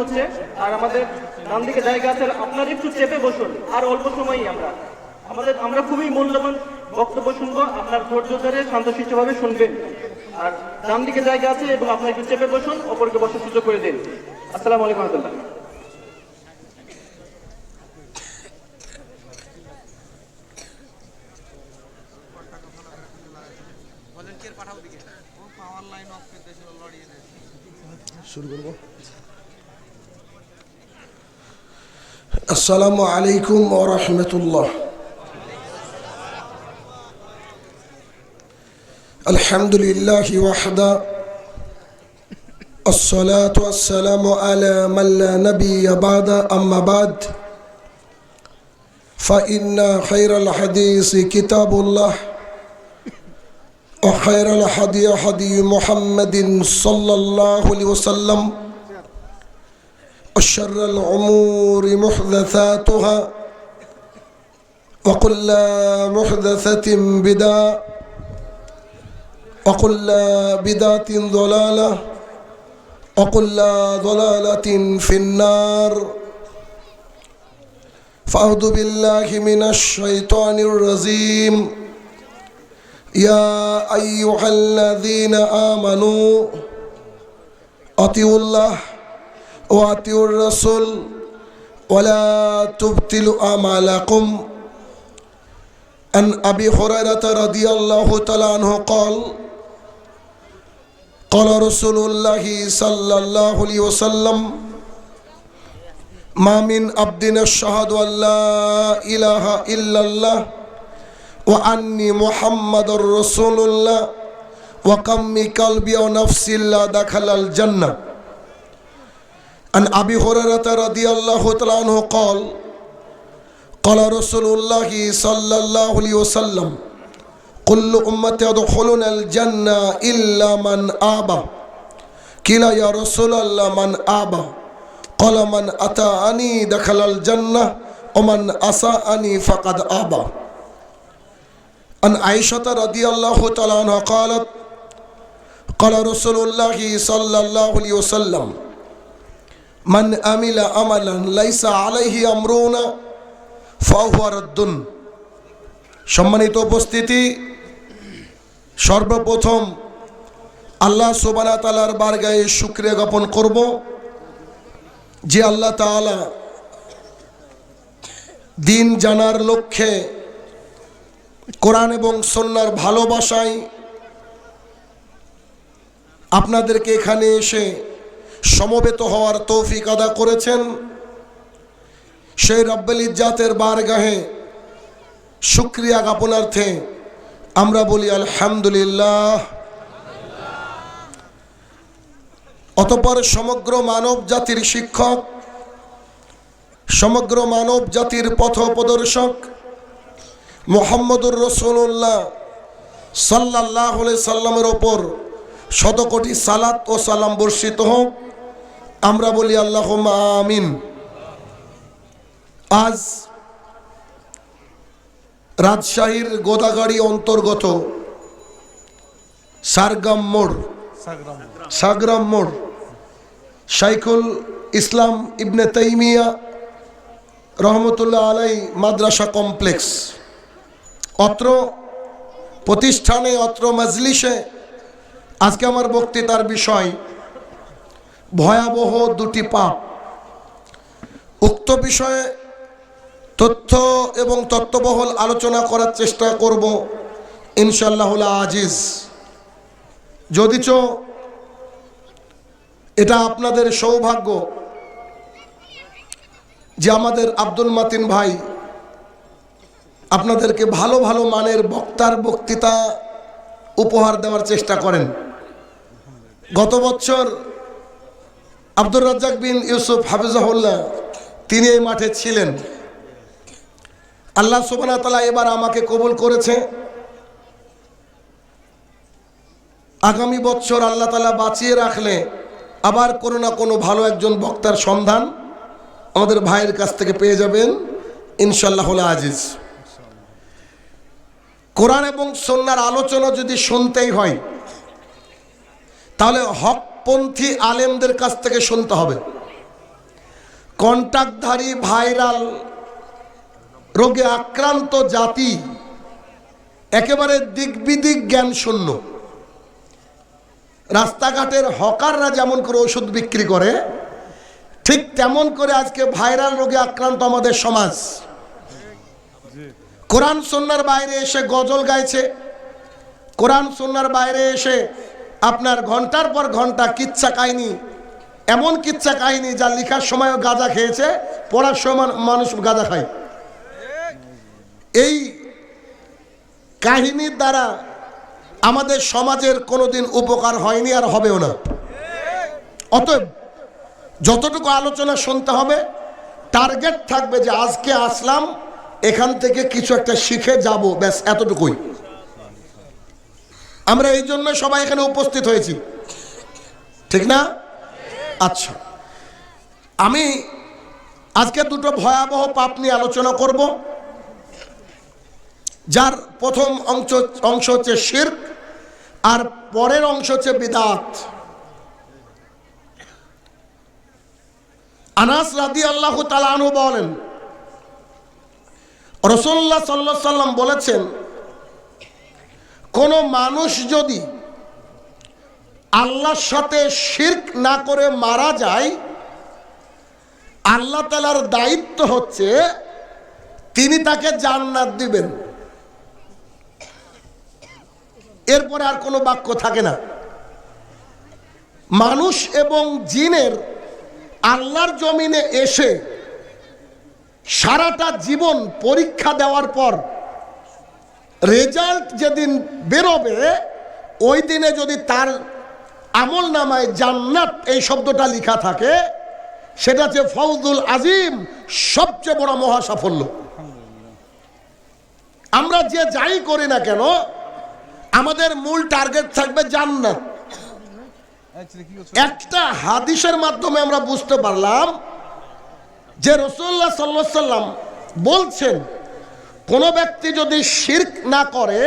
হচ্ছে আর আমাদের ডান দিকে জায়গা আছে আপনার একটু চেপে বসুন আর অল্প সময়ই আমরা। আমাদের আমরা খুবই মূল্যবান বক্তব্য শুনব আপনার ধৈর্য ধরে শান্তশিষ্টভাবে শুনবেন। আর ডান দিকে জায়গা আছে এবং আপনার একটু চেপে বসুন অপরকে বসার সুযোগ করে দিন। আসসালামু আলাইকুম রহমতুল্লাহ। ভলেন্টিয়ার পাঠাও السلام عليكم ورحمة الله. الحمد لله وحده. الصلاة والسلام على من لا نبي بعد أما بعد. فإن خير الحديث كتاب الله وخير الحديث حديث محمد صلى الله عليه وسلم. وشر الأمور محدثاتها وكل محدثة بدعة وكل بدعة ضلالة وكل ضلالة في النار فأعوذ بالله من الشيطان الرجيم يا أيها الذين آمنوا أطيعوا الله وأطيعوا الرسول ولا تبطلوا أعمالكم عن أبي هريرة رضي الله تعالى عنه قال قال رسول الله صلى الله عليه وسلم ما من عبد يشهد أن لا إله إلا الله وأني محمد رسول الله وكم من قلبي ونفسي لا دخل الجنة عن أبي هريرة رضي الله تعالى عنه قال قال رسول الله صلى الله عليه وسلم كل أمتي يدخلون الجنة إلا من آبى كلا يا رسول الله من آبى قال من أتاني دخل الجنة ومن أساءني فقد آبى عن عائشة رضي الله تعالى عنها قالت قال رسول الله صلى الله عليه وسلم মান আমিলা ليس লাইসা আলাইহি فهو رد সম্মানিত উপস্থিতি, সর্বপ্রথম আল্লাহ সুবানা তালার বারগায়ে শুক্রিয়া জ্ঞাপন করব যে আল্লাহ তালা দিন জানার লক্ষ্যে কোরআন এবং সন্ন্যার ভালোবাসায় আপনাদেরকে এখানে এসে সমবেত হওয়ার তৌফিক আদা করেছেন। সেই রব্বুল ইজ্জাতের বারগাহে শুক্রিয়া জ্ঞাপনার্থে আমরা বলি আলহামদুলিল্লাহ। অতপর সমগ্র মানব জাতির শিক্ষক, সমগ্র মানব জাতির পথ প্রদর্শক মোহাম্মদুর রসুল্লাহ সাল্লাহ সাল্লামের ওপর শতকোটি সালাত ও সালাম বর্ষিত হোক। আমরা বলি আল্লাহ আমিন। আজ রাজশাহীর গোদাগাড়ি অন্তর্গত সারগাম মোড় সাগরাম মোড়, শাইখুল ইসলাম ইবনে তাইমিয়া রহমতুল্লাহ আলাই মাদ্রাসা কমপ্লেক্স। অত্র প্রতিষ্ঠানে, অত্র মজলিসে আজকে আমার বক্তৃতার বিষয় ভয়াবহ দুটি পাপ। উক্ত বিষয়ে তথ্য এবং তত্ত্ববহল আলোচনা করার চেষ্টা করব ইনশাল্লাহ আজিজ। যদিচ এটা আপনাদের সৌভাগ্য যে আমাদের আব্দুল মাতিন ভাই আপনাদেরকে ভালো ভালো মানের বক্তার বক্তৃতা উপহার দেওয়ার চেষ্টা করেন। গত বছর আব্দুর রাজ্জাক বিন ইউসুফ হাফিজাহুল্লাহ, তিনি এই মাঠে ছিলেন। আল্লাহ সুবানা তালা এবার আমাকে কবুল করেছে। আগামী বছর আল্লাহ তালা বাঁচিয়ে রাখলে আবার কোনো না কোনো ভালো একজন বক্তার সন্ধান আমাদের ভাইয়ের কাছ থেকে পেয়ে যাবেন ইনশাল্লাহ আজিজ। কোরআন এবং সন্ন্যার আলোচনা যদি শুনতেই হয়, তাহলে হকপন্থী আলেমদের কাছ থেকে শুনতে হবে। কন্টাক্টধারী ভাইরাল রোগে আক্রান্ত জাতি একেবারে দিকবিদিক জ্ঞান শূন্য রাস্তাঘাটের হকাররা যেমন করে ওষুধ বিক্রি করে, ঠিক তেমন করে আজকে ভাইরাল রোগে আক্রান্ত আমাদের সমাজ। কোরআন সন্ন্যার বাইরে এসে গজল গাইছে, কোরআন সন্ন্যার বাইরে এসে আপনার ঘণ্টার পর ঘণ্টা কিচ্ছা কাহিনী, এমন কিচ্ছা কাহিনী যা লেখার সময়ও গাঁজা খেয়েছে, পড়ার সময় মানুষ গাঁজা খায়। এই কাহিনীর দ্বারা আমাদের সমাজের কোনোদিন উপকার হয়নি আর হবেও না। অতএব যতটুকু আলোচনা শুনতে হবে, টার্গেট থাকবে যে আজকে আসলাম, এখান থেকে কিছু একটা শিখে যাব, ব্যাস, এতটুকুই। আমরা এই জন্য সবাই এখানে উপস্থিত হয়েছি। ঠিক না? আচ্ছা। আমি আজকে দুটো ভয়াবহ পাপ নিয়ে আলোচনা করব। যার প্রথম অংশ অংশ হচ্ছে শির আর পরের অংশ হচ্ছে বিদাত। আনাস রাদি আল্লাহ তালানু বলেন রসল্লা সাল্লা সাল্লাম বলেছেন কোনো মানুষ যদি আল্লাহর সাথে শির্ক না করে মারা যায়, আল্লাহ তালার দায়িত্ব হচ্ছে তিনি তাকে জান্নাত দিবেন। এরপরে আর কোনো বাক্য থাকে না। মানুষ এবং জিনের আল্লাহর জমিনে এসে সারাটা জীবন পরীক্ষা দেওয়ার পর রেজাল্ট যেদিন বেরোবে, ওই দিনে যদি তার আমল নামায় জান্নাত এই শব্দটা লেখা থাকে, সেটা হচ্ছে ফৌজুল আজিম সবচেয়ে বড় মহা সাফল্য আমরা যে যাই করি না কেন, আমাদের মূল টার্গেট থাকবে জান্নাত। একটা হাদিসের মাধ্যমে আমরা বুঝতে পারলাম যে রসুল্লাহ সাল্লাহ সাল্লাম বলছেন কোন ব্যক্তি যদি শির্ক না করে,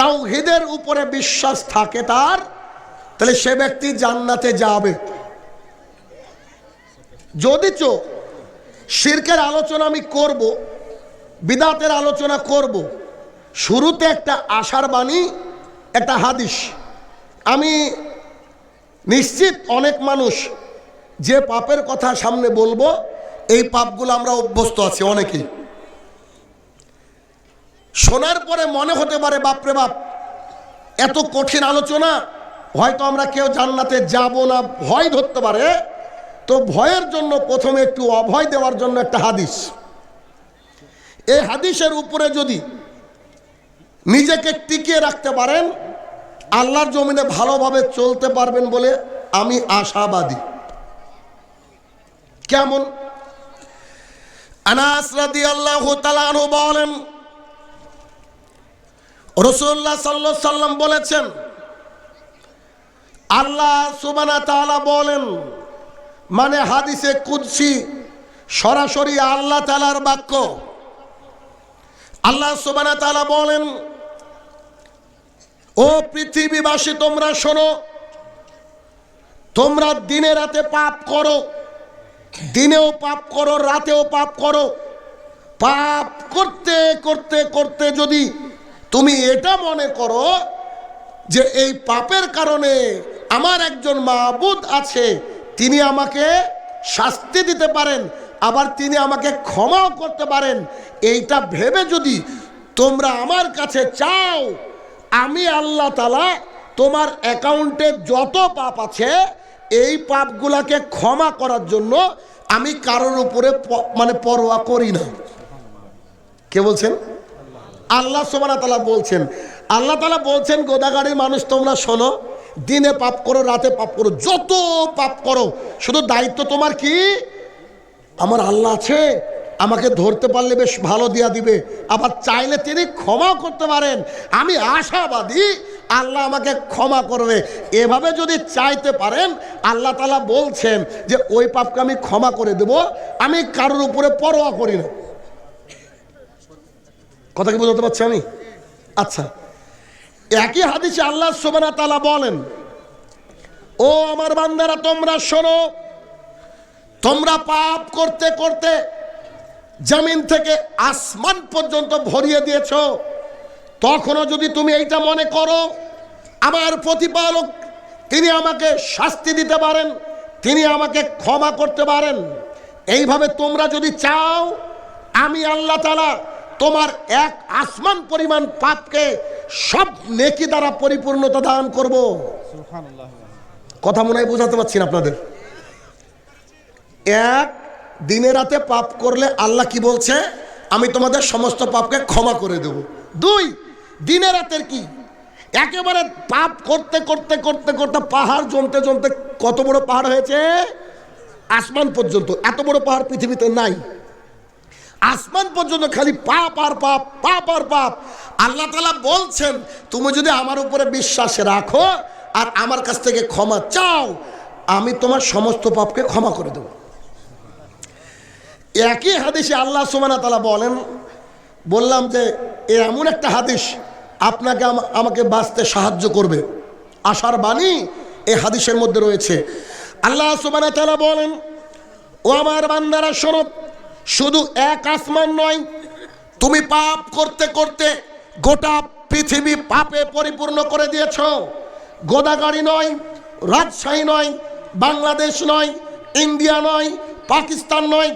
তাওহিদের উপরে বিশ্বাস থাকে তার, তাহলে সে ব্যক্তি জান্নাতে যাবে। যদি চো শির্কের আলোচনা আমি করব, বিদাতের আলোচনা করব, শুরুতে একটা আশার বাণী, একটা হাদিস। আমি নিশ্চিত অনেক মানুষ যে পাপের কথা সামনে বলব, এই পাপগুলো আমরা অভ্যস্ত আছি অনেকেই। শোনার পরে মনে হতে পারে, বাপরে বাপ, এত কঠিন আলোচনা। হয়তো আমরা কেউ জান্নাতে যাব না, ভয় ধরতে পারে। তো ভয়ের জন্য প্রথমে একটু অভয় দেওয়ার জন্য একটা হাদিস। এই হাদিসের উপরে যদি নিজেকে টিকিয়ে রাখতে পারেন, আল্লাহর জমিনে ভালোভাবে চলতে পারবেন বলে আমি আশাবাদী। কেমন? আনাস রাদিয়াল্লাহু তাআলা বলেন রাসূলুল্লাহ সাল্লাল্লাহু আলাইহি সাল্লাম বলেছেন, আল্লাহ সুবানা তাআলা বলেন মানে হাদিসে কুদসি সরাসরি আল্লাহ তালার বাক্য। আল্লাহ সুবানা তালা বলেন, ও পৃথিবীবাসী, তোমরা শোনো, তোমরা দিনে রাতে পাপ করো, দিনেও পাপ করো, রাতেও পাপ করো। পাপ করতে করতে করতে যদি তুমি এটা মনে করো যে এই পাপের কারণে আমার একজন মাহবুদ আছে, তিনি আমাকে শাস্তি দিতে পারেন, আবার তিনি আমাকে ক্ষমাও করতে পারেন। এইটা ভেবে যদি তোমরা আমার কাছে চাও, আমি আল্লাহ তালা তোমার অ্যাকাউন্টে যত পাপ আছে, এই পাপগুলাকে ক্ষমা করার জন্য আমি কারোর উপরে মানে পরোয়া করি না। কে বলছেন? আল্লাহ সোমানা তালা বলছেন, আল্লাহ তালা বলছেন, গোদাগাড়ির মানুষ তোমরা শোনো, দিনে পাপ করো, রাতে পাপ করো, যত পাপ করো, শুধু দায়িত্ব তোমার কি? আমার আল্লাহ আছে, আমাকে ধরতে পারলে বেশ ভালো দিয়া দিবে, আবার চাইলে তিনি ক্ষমাও করতে পারেন। আমি আশাবাদী, আল্লাহ আমাকে ক্ষমা করবে। এভাবে যদি চাইতে পারেন, আল্লাহ তালা বলছেন যে, ওই পাপকে আমি ক্ষমা করে দেব, আমি কারোর উপরে পরোয়া করি না। কথা কি বোঝাতে পারছি আমি? আচ্ছা। একই হাদিসে আল্লাহ সোবানা তালা বলেন, ও আমার বান্দারা, তোমরা শোনো, তোমরা পাপ করতে করতে জমিন থেকে আসমান পর্যন্ত ভরিয়ে দিয়েছ। তখনও যদি তুমি এইটা মনে করো, আমার প্রতিপালক, তিনি আমাকে শাস্তি দিতে পারেন, তিনি আমাকে ক্ষমা করতে পারেন। এইভাবে তোমরা যদি চাও, আমি আল্লাহ তালা তোমার এক আসমান পরিমাণ পাপকে সব নেকি দ্বারা পরিপূর্ণতা দান করব। কথা মনে হয় বোঝাতে পারছি না আপনাদের। এক, দিনে রাতে পাপ করলে আল্লাহ কি বলছে? আমি তোমাদের সমস্ত পাপকে ক্ষমা করে দেব। দুই, দিনে রাতের কি? একেবারে পাপ করতে করতে করতে করতে পাহাড় জমতে জমতে কত বড় পাহাড় হয়েছে? আসমান পর্যন্ত। এত বড় পাহাড় পৃথিবীতে নাই। আসমান পর্যন্ত খালি পাপ আর পাপ পাপ আর পাপ। আল্লাহ তালা বলছেন, তুমি যদি আমার উপরে বিশ্বাস রাখো আর আমার কাছ থেকে ক্ষমা চাও, আমি তোমার সমস্ত পাপকে ক্ষমা করে দেবো। একই হাদিসে আল্লাহ সুমানা তালা বলেন, বললাম যে এমন একটা হাদিস, আপনাকে আম- আমাকে বাঁচতে সাহায্য করবে। আশার বাণী এই হাদিসের মধ্যে রয়েছে। আল্লাহ সুমানা তালা বলেন, ও আমার বান্দারা, শোনো শুধু এক আসমান নয়, তুমি পাপ করতে করতে গোটা পৃথিবী পাপে পরিপূর্ণ করে দিয়েছ। গোদাগাড়ি নয়, রাজশাহী নয়, বাংলাদেশ নয়, ইন্ডিয়া নয়, পাকিস্তান নয়,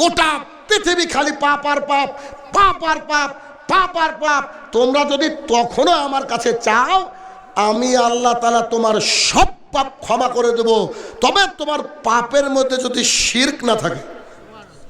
গোটা পৃথিবী খালি পাপ আর পাপ পাপ আর পাপ পাপ আর পাপ। তোমরা যদি তখনও আমার কাছে চাও, আমি আল্লাহ তালা তোমার সব পাপ ক্ষমা করে দেব। তবে তোমার পাপের মধ্যে যদি শির্ক না থাকে